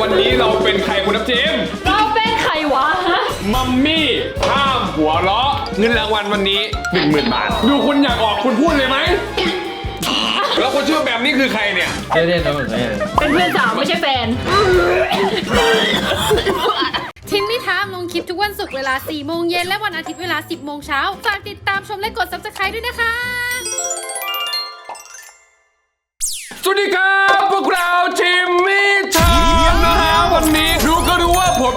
วันนี้เราเป็นใครคุณน้ำจิ้มเราเป็นใครวะมัมมี่ห้ามหัวเราะเงินรางวัลวันนี้หนึ่งหมื่นบาท ดูคุณอยากออกคุณพูดเลยไหม แล้วคนชื่อแบบนี้คือใครเนี่ยเล่นๆแล้วเหมือนกันเป็นเพื่อนสาวไม่ใช่แฟน ทินนี่ทามลงคลิปทุกวันศุกร์เวลา 4 โมงเย็นและวันอาทิตย์เวลา 10 โมงเช้า ฝากติดตามชมและกด subscribe ด้วยนะคะ สวัสดีครับพวกเราทีมมิทาม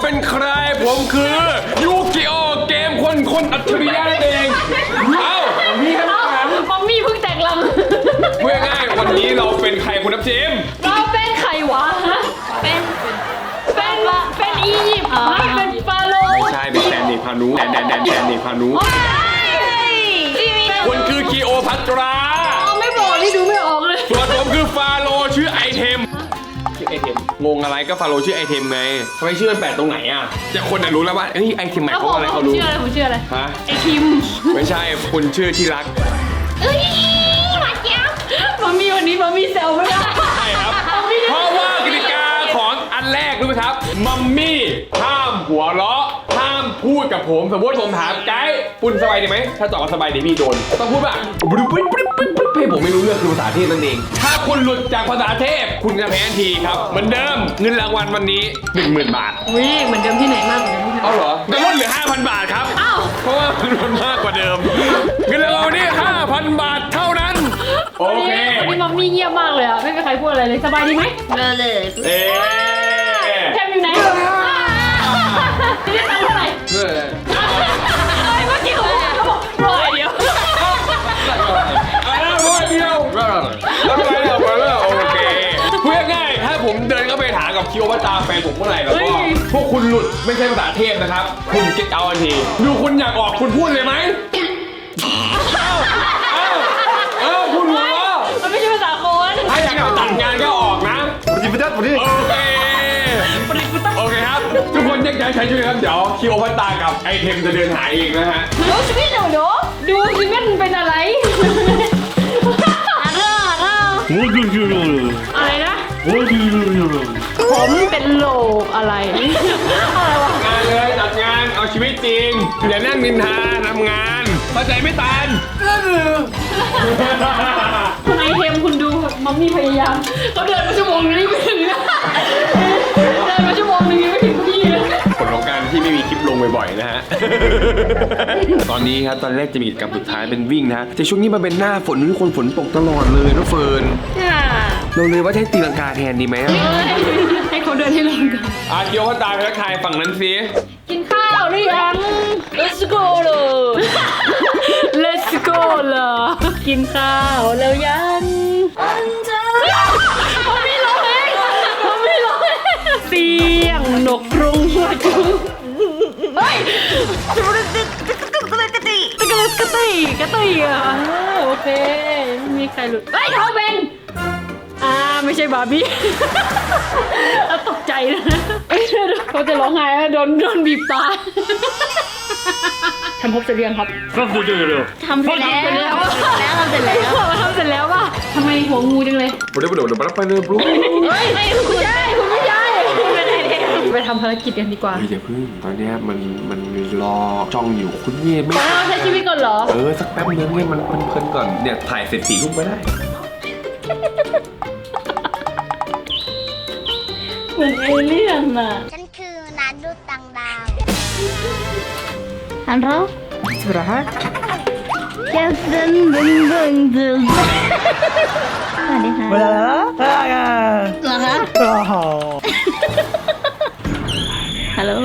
เป็นใคร ผมคือยูกิโอเกมคนคนอัจฉริยะนั่นเองเอ้ามีคำเอ้าถามมัมมี่เพิ่งแตกลังพูดง่ายๆวันนี้เราเป็นใครคุณน้ำจิ้มเราเป็นใครวะเป็นเป็นเป็นอียิปต์ไม่เป็นฟาโรห์ไม่ใช่เป็นแดนเนพานุแดนแดนแดนแดนเนพานุว้ายพี่มีคุณคือคีโอพัตราเอาไม่บอกนี่ดูไม่ออกเลย ส่วนผมคือฟาโรห์ชื่อไอเทม ชื่อไอเทมงงอะไรก็ฟาโรห์ชื่อไอเทมไงทำไมชื่อมันแปลกตรงไหนอะแต่คนน่ะรู้แล้วว่าเฮ้ยไอเทมหมายแล้วคผวามมอะไรผเขามรู้ ชื่ออะไรผมชื่ออะไรฮะ ไอคิมไม่ใช่คุณชื่อที่รัก เอ้ยมาเจ้ามัมมี่วันนี้มัมมี่แซวไม่ได้ใช่ครับมัมมี่เพราะว่ากติกาของอันแรกรู้ไหมครับ มัมมี่ห้ามหัวเราะห้าม พูดกับผมสมมติผมถามไกด์ปุณสบายดีไหมถ้าตอบว่าสบายดีพี่โดน ต้องพูดว่าปุ๊บปุ๊บปุ๊บปุ๊บปุ๊บให้ผมไม่รู้เรื่องคือภาษาเทพนั่นเอง ถ้าคุณหลุดจากภาษาเทพคุณจะแพ้ทันทีครับ เหมือนเดิมเงินรางวัลวันนี้ 10,000 บาทอุ้ยเหมือนเดิมที่ไหนมากเหมือนเดิมที่ไหนเอาเหรอจะลดเหลือ 5,000 บาทครับอ้าวเพราะว่ามันลดมากกว่าเดิมเงินรางวัลวันนี้5,000 บาทเท่านั้นโอวันเคนี้วันนี้มัมมี่เงียบมากเลยอะไม่มีใครพูดอะไรเลยสบายดีไหมเลยเอ๊ะแคมอยู่ไหนจะได้ตังค์เท่าไหร่เพื่ออะไรเอ้ยเมื่อกี้เขาบอกเขาบอกรอยเดียวอ่าร้อยเดียวแล้วไปแล้วไปแล้วโอเคพูดง่ายๆถ้าผมเดินเข้าไปถามกับคิวว่าตาแฟนผมเมื่อไหร่แล้วก็พวกคุณหลุดไม่ใช่ภาษาเทพนะครับ คุณเก็ตเอาทันที ดูคุณอยากออกคุณพูดเลยไหมเอ้าเอ้าเอ้าคุณหัวเราะมันไม่ใช่ภาษาคนถ้าอยากเอาตัดงานก็ออกนะปฏิบัติปฏิบัติโอเค เคครับ ทุกคนแยกย้ายใช้ชีวิตครับ เดี๋ยวคิวพัตตากับไอเทมจะเดินหายเองนะฮะ ดูชีวิตหนูดูดูชีวิตมันเป็นอะไรอะไรนะ ผมเป็นโลกอะไร อะไรวะ งานเลยจัดงานเอาชีวิตจริง อย่านั่งนินทาทำงานเข้าใจไม่ตานคุณไอเทมคุณดูมัมมี่พยายามเขาเดินมาชั่วโมงนึงไม่ถึงนะเดินมา ชั่วโมงนึงยังไม่ถึงที่เลยผลของการที่ไม่มีคลิปลงบ่อยๆนะฮะ ตอนนี้ครับตอนแรกจะมีกิจกรรมสุดท้ายเป็นวิ่งนะฮะแต่ช่วงนี้มันเป็นหน้าฝนทุกคนฝนตกตลอดเลยนะเฟิร์นเราเลยว่าจะให้ตีลังกาแทนดีไหมอะให้เขาเดินให้ลงกันอาเกียวพัตตาไปทักทายฝั่งนั้นสิกินข้าวหรือยัง Let's go เลย Let's go เลยกินข้าวแล้วยัง เฮ้ยกระติกระติกระติกระติกระติอะโอเคไม่มีใครหลุดเฮ้ยเขาเป็นอ่าไม่ใช่บาร์บี้แล้วตกใจนะเอ้ยเดี๋ยวเขาจะร้องไห้แล้วโดนโดนบีบตาทำครบเสร็จหรือยังครับก็พูดเยอะเลยทำเสร็จแล้วแล้วทำเสร็จแล้วทำเสร็จแล้วป่ะทำไมหัวงูจังเลยเดี๋ยวเดี๋ยวเดี๋ยวไปเลยบลูเฮ้ยไม่คุณไม่ใช่คุณไม่ใช่ ไปทำภารกิจกันดีกว่าอย่าพึ่งตอนเนี้ยมันมันรอจ้องอยู่คุณเงียบไม่ขอเราใช้ชีวิตก่อนเหรอ เออ สักแป๊บนึงเนี่ยมันมันเพลินก่อนเนี่ยถ่ายเสร็จสี่ทุ่มไปได้ เหมือนเอเลี่ยนอะฉันคือนาดูตังดาว Halo? Istirahat. Jason Beng Beng Beng. สวัสดีค่ะเวลาละเหรอคะโอ้โห ฮัลโหล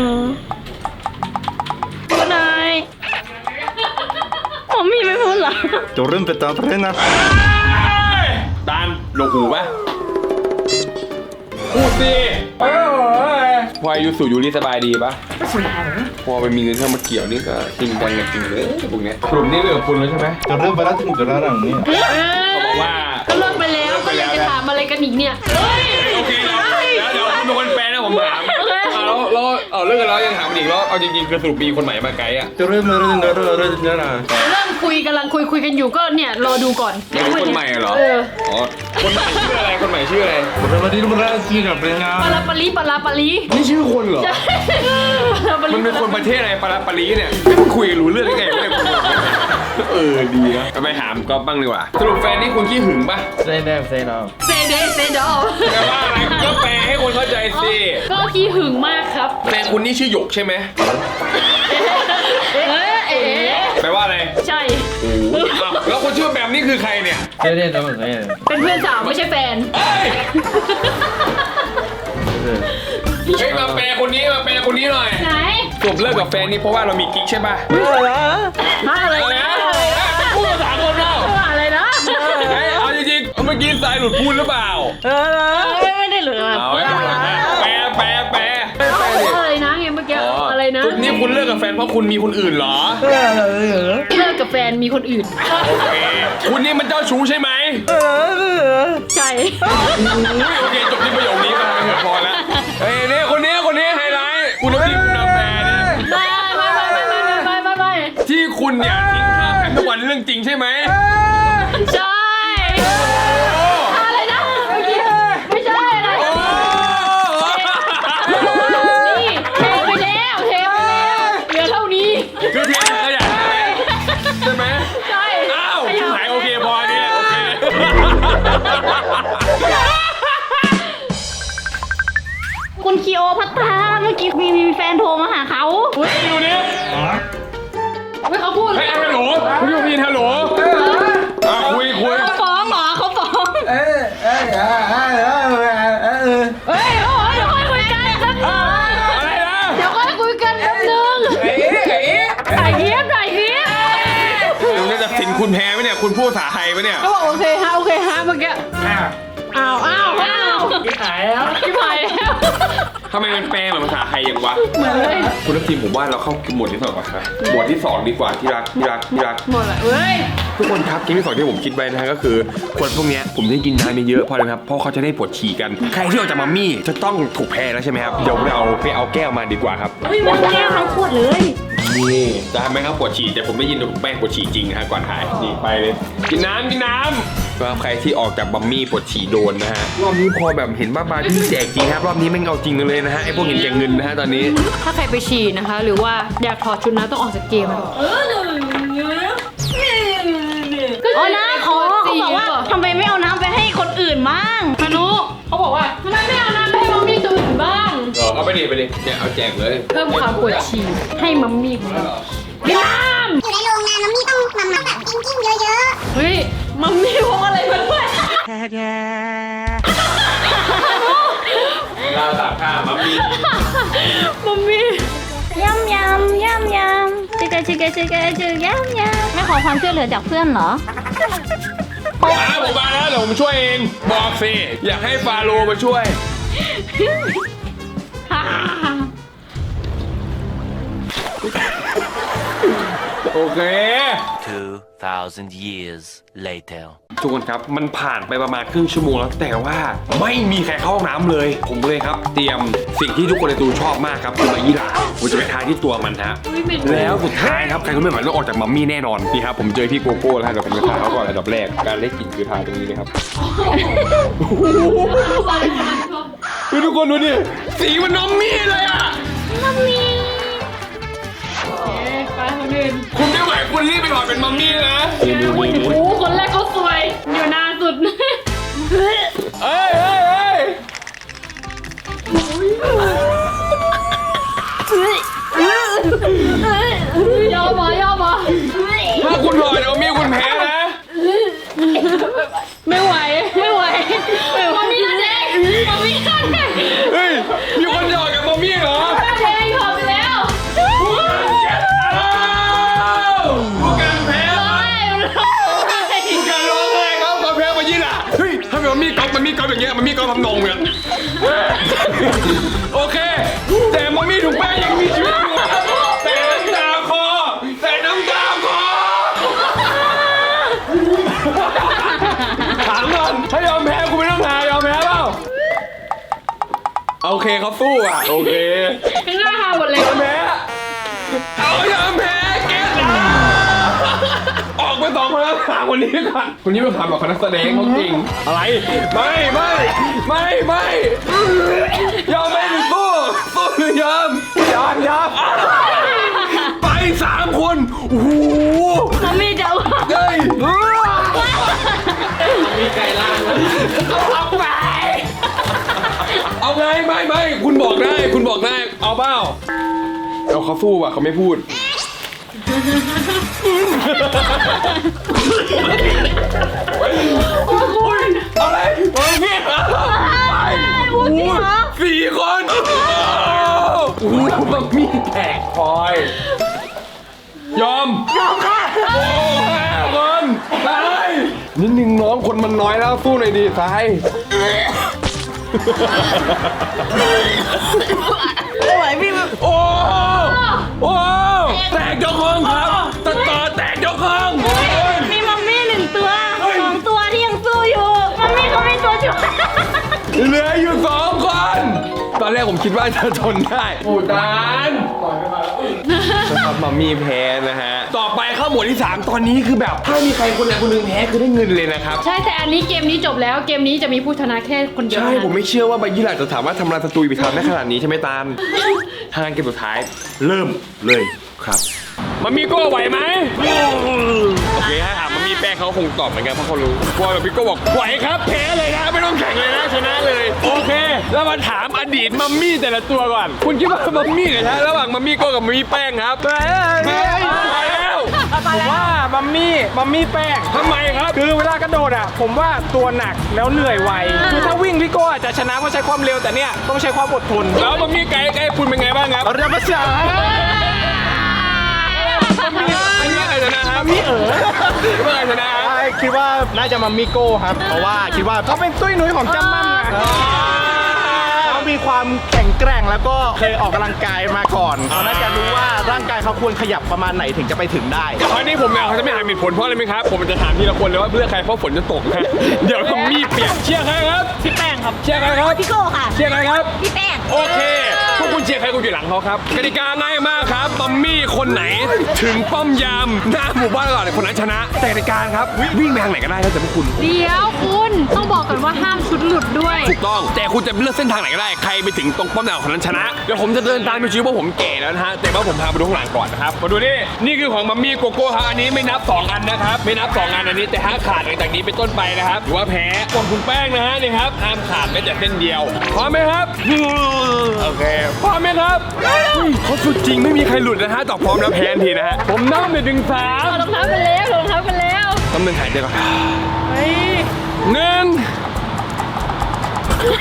คุณนายผมมีไม่พูดเหรอ จะเริ่มเป็นตาเพลนนะตานหลงหูปะพูดสิเออพออายุสู่ยูริสบายดีปะพอไปมีเงินเข้ามาเกี่ยวนี่ก็จริงจังกับจริงเลยพวกเนี้ยกลุ่มนี้เหลือคุณแล้วใช่ไหมจะเริ่มไปแล้วถึงจะระดับนี้เขาบอกว่าก็เลิกไปแล้วก็ยังจะถามอะไรกันอีกเนี่ย เฮ้ย โอเคแล้วเดี๋ยวเดี๋ยวคุณเป็นคนแปลนะผมถามเอา แล้วแล้วเอาเรื่องกันแล้วยังถามอีกแล้วเอาจริงๆคือสรุปมีคนใหม่มาไกด์อะจะเริ่มเริ่มเริ่มเริ่มเริ่มเริ่มเริ่มคุยกำลังคุยคุยกันอยู่ก็เนี่ยรอดูก่อนไม่รู้คนใหม่เหรอเอออ๋อ คนใหม่ชื่ออะไร คนใหม่ชื่ออะไร Bravadino Brasilia, prena. ปลาปาลีปลาปาลีนี่ชื่อคนเหรอปลาปาลีมันเป็นคนประเทศอะไรปาราปารีเนี่ยไม่มันคุยรู้เรื่องได้ไงไม่ได้คนเออดีนะก็ไปถามก๊อฟบ้างดีกว่า สรุปแฟนนี่คุณขี้หึงปะ Say no, say no. เซเดเซดอแปลว่าอะไรก็แปลให้คนเข้าใจสิก็ขี้หึงมากครับแฟนคุณนี่ชื่อหยกใช่ไหมเอ๊ะเอ๊ะแปลว่าอะไร ใช่ อ้าวแล้วคนชื่อแบบนี่คือใครเนี่ย Say no, say no. เป็นเพื่อนสาวไม่ใช่แฟนเอ้ยเฮ้ยมาแปลคนนี้มาแปลคนนี้หน่อยไหนจบเลิกกับแฟนนี่เพราะว่าเรามีกิ๊กใช่ป่ะฮะอะไรอะไรนะนะพูดภาษาคนเราอะไรนะเฮ้ยเอาจริงๆเมื่อกี้สายหลุดพูดหรือเปล่า ไม่ไม่ได้เหลือเอาไว้ก่อนนะแปลแปลแปลแปลแปลดิอะไรนะไงเมื่อกี้อะไรนะนี่คุณเลิกกับแฟนเพราะคุณมีคนอื่นเหรอ เลิกกับ แฟนมีคนอื่น โอเค คุณนี่มันเจ้าชู้ใช่ไหมใช่ อุ๊ยโอเคจบที่ประโยคนี้มาเถอะพอแล้วเฮ้ยนี่คนนี้คนนี้ไฮไลท์ คุณน้ำพริกคุณน้ำแปรเนี่ยไม่ไม่ไม่ไม่ไม่ไม่ไม่ไม่ที่คุณเนี่ยทิ้งข้าวกันทุกวันเรื่องจริงใช่ไหม ใช่ ไม่เขาพูดเฮ้ยฮัลโหลคุณอยู่นี่ฮัลโหลอะคุยคุยเขาฟ้องเหรอเขาฟ้องเฮ้ยโอ้ยเดี๋ยวค่อยคุยกันแป๊บนึงอะไรนะ เดี๋ยวค่อยคุยกันแป๊บนึงถ่ายคลิปถ่ายคลิปคุณจะตัดสินคุณแพ้ไหมเนี่ย คุณพูดภาษาไทยไหมเนี่ยก็บอกโอเคฮะโอเคฮะเมื่อกี้อ้าวอ้าวอ้าวพี่หายแล้วพี่หายแล้ว ทำไมมันแปลเหมือนภาษาไทยอย่างวะ เหมือนเลยคุณทัพทีมผมว่าเราเข้าหมวดที่สองก่อนครับหมวดที่สองดีกว่าที่รักที่รักที่รัก หมดละเว้ย ทุกคนครับเกมที่สองที่ผมคิดไว้นะฮะก็คือคนพวกเนี้ยผมจะกินน้ำเยอะๆเพราะอะไรครับเพราะเขาจะได้ปวดฉี่กัน ใครที่ออกจากมัมมี่จะต้องถูกแพ้แล้วใช่ไหมครับเดี๋ยวเราไปเอาแก้วมาดีกว่าครับไม่มันแก้วทั้งขวดเลย นี่ จะทำไหมครับปวดฉี่แต่ผมได้ยินแป้งปวดฉี่จริงนะฮะก่อนถ่ายนี่ไปเลยกินน้ำกินน้ำก็ใครที่ออกจากบัมมี่ปวดฉี่โดนนะฮะรอบนี้พอแบบเห็นบ้าบาที่แจกจริงครับรอบนี้แม่งเอาจริงกันเลยนะฮะไอพวกเห็นแก่เงินนะฮะตอนนี้ ถ้าใครไปฉี่นะคะ หรือว่าอยากถอดชุดนะต้องออกจากเกมอะก็อ๋อน้ำอ๋อเขาบอกว่าทำไมไม่เอาน้ำไปให้คนอื่นมั่งพานุเขาบอกว่าทำไมไม่เอาน้ำไปให้มัมมี่ตัวอื่นบ้างเออเอาไปดิไปดิเนี่ยเอาแจกเลย เพิ่มความปวดฉี่ให้มัมมี่ของเรา กินน้อยู่ในโรงงานแล้วมีต้องนำมาแบบกิ้งๆเยอะำเฮ้ยมัมมี่พกอะไรมาด้วยลาตากผ้ามัมมี่มัมมี่ยำยำยำยำชิกะชิกะชิกะชิกะยำยำไม่ขอความช่วยเหลือจากเพื่อนเหรออ่าผมมาแล้วเดี๋ยวผมช่วยเอง บอกสิ อยากให้ฟาโรห์มาช่วย โอเค 2,000 years later. ทุกคนครับ มันผ่านไปประมาณครึ่งชั่วโมงแล้วแต่ว่าไม่มีใครเข้าห้องน้ำเลย ผมเลยครับ เตรียมสิ่งที่ทุกคนในตูชอบมากครับคือมายี่หร่าผมจะไปทาที่ตัวมันฮะอุ๊ยเหม็นแล้วสุดท้ายครับใครก็ไม่หมายต้องออกจากมัมมี่แน่นอนนี่ครับผมเจอพี่โกโก้แล้วฮะเดี๋ยวผมจะทาเขาก่อนอันดับแรกการเล่นกลิ่นคือทาตรงนี้นะครับเฮ้ยทุกคนดูดิสีมันมัมมี่เลยอะไปค นอื่นคุณไม่ไหวคุณรีบไปถอดเป็นมัมมี่นะ โอ้โหคนแรกเขาสวย อยู่นานสุด เอ้ยเอ้ยเอ้ยยอมเหรอยอมเหรอถ้าคุณถอดเดี๋ยวมีคุณแพ้นะ ไม่ไหว ไม่ไหวมัมมี่ก็เจ๊มัมมี่ก็เจ๊เฮ้ยมีคนหยอกกับ มัมมี่ก๊อฟมัมมี่ก๊อฟอย่างเงี้ยมัมมี่ก๊อฟทำนองเนี่ยโอเค แต่มัมมี่ถูกแป้งยังมีชีวิตอยู่แต่น้ำตาคอแต่น้ำตาคอถามก่อนถ้ายอมแพ้คุณไม่ต้องทายอมแพ้เปล่าโอเคเขาสู้อะโอเค ข้างหน้าหาหมดเลยยอมแพ้เอายอมแพ้เกตออ ถามคนนี้ก่อนคนนี้มาถามแบบคณะแสดงเขาจริง อะไร ไม่ไม่ไม่ไม่ยอมไหมหรือสู้สู้หรือยอมยอมยอมไปสามคนโอ้โหมันไม่เดาเฮ้ยมีไก่ล่างเอาไป เอาไงไม่ไม่คุณบอกได้ คุณบอกได้ เอาเปล่าเอาเขาสู้อะเขาไม่พูด อะไรโอ้ยพี่โอ้ยสี่คนโอ้โหมันมีแตกพลอย ยอม ยอมค่ะ โอ้ห้าคนตายนิดนึงน้องคนมันน้อยแล้วสู้หน่อยดีตาย เหลืออยู่สองคน ตอนแรกผมคิดว่าจะทนได้ปูดานนะครับมามีแพ้นะฮะ ต่อไปเข้าหมวดที่ 3 ตอนนี้คือแบบ ถ้ามีใครคนใดคนหนึ่งแพ้คือได้เงินเลยนะครับ ใช่แต่อันนี้เกมนี้จบแล้วเกมนี้จะมีผู้ชนะแค่คนเดียวใช่เท่านั้นผมไม่เชื่อว่าใบยี่หร่าจะสามารถทำลายศัตรูไปทำได้ขนาดนี้ใช่ไหมตาลทางานเกมสุดท้าย เริ่มเลยครับมันมีโก้ไหวไหมโอเคถ้าถามมั นมีแป้งเขาคงตอบเหมือนกันเพราะเขารู้ว่าแบบพี่โก้บอกไหวครับแพ้เลยนะไม่ต้องแข่งเลยนะชนะเลย โอเค แล้วมาถามอดีตมัมมี่แต่ละตัวก่อน คุณคิดว่ามัมมี่เนี่ยนะระหว่างมัมมี่โก้กับมัมมี่แป้งครับไปแล้วผมว่ามัมมี่มัมมี่แป้งทำไมครับคือเวลากระโดดอะ ผมว่าตัวหนักแล้วเหนื่อยไวคือถ้าวิ่งพี่โก้อาจจะชนะเพราะใช้ความเร็วแต่เนี่ยต้องใช้ความอดทนแล้วมัมมี่ไก่ไก่คุณเป็นไงบ้างครับเรียบร้อยอันนี้ใครนะครับมี่เอ๋อ เมื่อไหร่ชนะครับคิดว่าน่าจะมัมมี่โก้ครับ เพราะว่าคิดว่าเขาเป็นตุ้ยนุ้ยของจำมั่มไงเขามีความแข็งแกร่งแล้วก็เคยออกกำลังกายมาก่อนเขาน่าจะรู้ว่าร่างกายเขาควรขยับประมาณไหนถึงจะไปถึงได้คราวนี้ผมอยากจะไม่หาเหตุผลเพราะอะไรไหมครับ ผมจะถามทีละคนเลยว่าเพื่อใครเพราะฝนจะตกนะเดี๋ยวมัมมี่เปียกเชียร์ใครครับพี่แป้งครับเชียร์ใครครับพี่โก้ค่ะเชียร์ใครครับพี่แป้งโอเค พวกคุณเชียร์ใครคุณอยู่หลังเขาครับกติกาง่ายมากครับมัมมี่คนไหน ถึงป้อมยามหน้าหมู่บ้านก่อนคนนั้นชนะแต่กติกาครับวิ่งไปทางไหนก็ได้แล้วแต่พวกคุณเดี๋ยวคุณต้องบอกก่อนว่าห้ามชุดหลุดด้วย ถูกต้องแต่คุณจะเลือกเส้นทางไหนก็ได้ใครไปถึงตรงป้อมยามของคนนั้นชนะเดี๋ยวผมจะเดินตามไปชี้ว่าผมเก๋แล้วนะฮะแต่ว่าผมพาไปดูข้างหลังก่อนนะครับมาดูนี่นี่คือของมัมมี่โกโก้ฮะอันนี้ไม่นับ 2 อันนะครับไม่นับ 2 อันอันนี้แต่ถ้าขาดหลังจากนี้เป็นต้นไปนะครับถือว่าแพ้ส่วนคุณแป้งนะฮะนี่ครับห้ามขาดแม้แต่เส้นเดียวพร้อมไหมครับโอเคพร้อมไหมครับเฮ้ยเขาสุดจริงไม่มีใครหลุดนะฮะตอบพร้อมแล้วแพ้ทันทีนะฮะผมนับหนึ่งถึงสามรองเท้าไปแล้วรองเท้าไปแล้วต้องหนึ่งหายใจก่อนหนึ่ง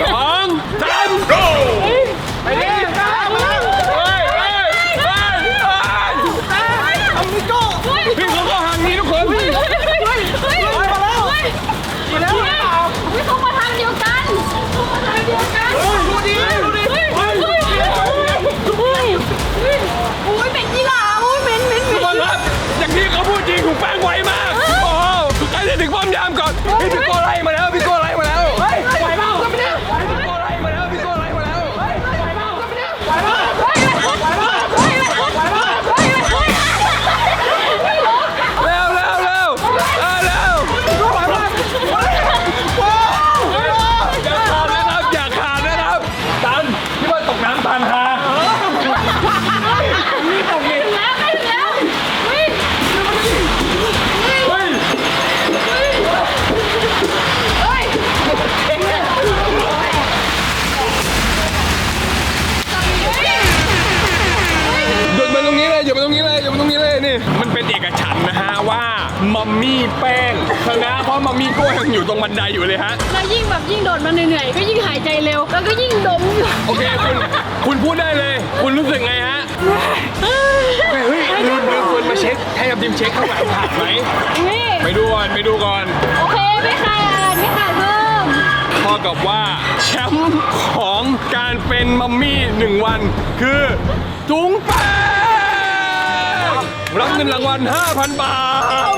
สองสาม go ไปเลย มัมมี่แป้งชนะเพราะมัมมี่โก้ยังอยู่ตรงบันไดอยู่เลยฮะ แล้วยิ่งแบบยิ่งโดดมาเหนื่อยๆก็ยิ่งหายใจเร็ว แล้วก็ยิ่งดมโอเคคุณคุณพูดได้เลย คุณรู้สึกไงฮะเฮ้ยลืมลืมคนมาเช็คให้กับทีมเช็คข้างหลังขาดไหมนี่ไปดูก่อนไปดูก่อน โอเคไม่ขาดไม่ขาดเพิ่มเท่ากับว่าแชมป์ของการเป็นมัมมี่หนึ่งวัน คือจุงแป้งรับเงินรางวัล5,000 บาท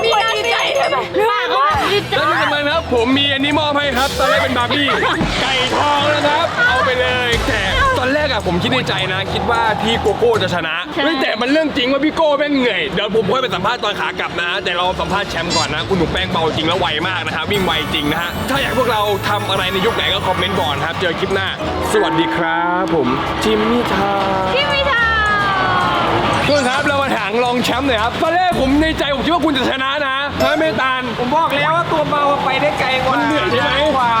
มีการใจด้วยไหมมากว่าดีใจแล้วที่สำคัญนะครับผมมีอันนี้มอบให้ครับ ตอนแรกเป็นบาร์บี้ไก่ทองนะครับ เอาไปเลยแต่ตอนแรกอะผมคิดในใจนะ คิดว่าพี่โกโก้จะชนะใช่เฮ้ยแต่มันเรื่องจริงว่าพี่โก้แม่งเหนื่อยเดี๋ยวผมค่อยไปสัมภาษณ์ตอนขากลับนะ แต่เราสัมภาษณ์แชมป์ก่อนนะคุณหนูแป้งเบาจริงแล้วไวมากนะฮะวิ่งไวจริงนะฮะถ้าอยากให้พวกเราทำอะไรในยุคไหนก็คอมเมนต์ก่อนครับ เจอคลิปหน้า สวัสดีครับผมจิมมี่ทา พี่ไม่ททุกคนครับเรามาถางรองแชมป์หน่อยครับตอนแรกผมในใจผมคิดว่าคุณจะชนะนะ เฮ้ยไม่ตานผมบอกแล้วว่าตัวเบาไปได้ไกลกว่ามันเหนื่อยใช่ไหม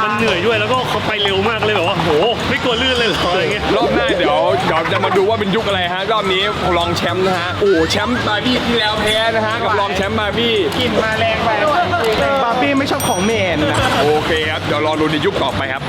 มันเหนื่อยด้วยแล้วก็เขาไปเร็วมากเลยแบบว่าโหไม่กลัวลื่นเลยเหรออะไรเงี้ยรอบหน้าเดี๋ยวเดี๋ยวจะมาดูว่าเป็นยุคอะไรฮะ รอบนี้รองแชมป์นะฮะ โอ้แชมป์บาร์บี้ที่แล้วแพ้นะฮะ กับรองแชมป์บาร์บี้กินมาแรงไปบาร์บี้ไม่ชอบของเมนนะโอเคครับ เดี๋ยวรอดูในยุคต่อไปครับ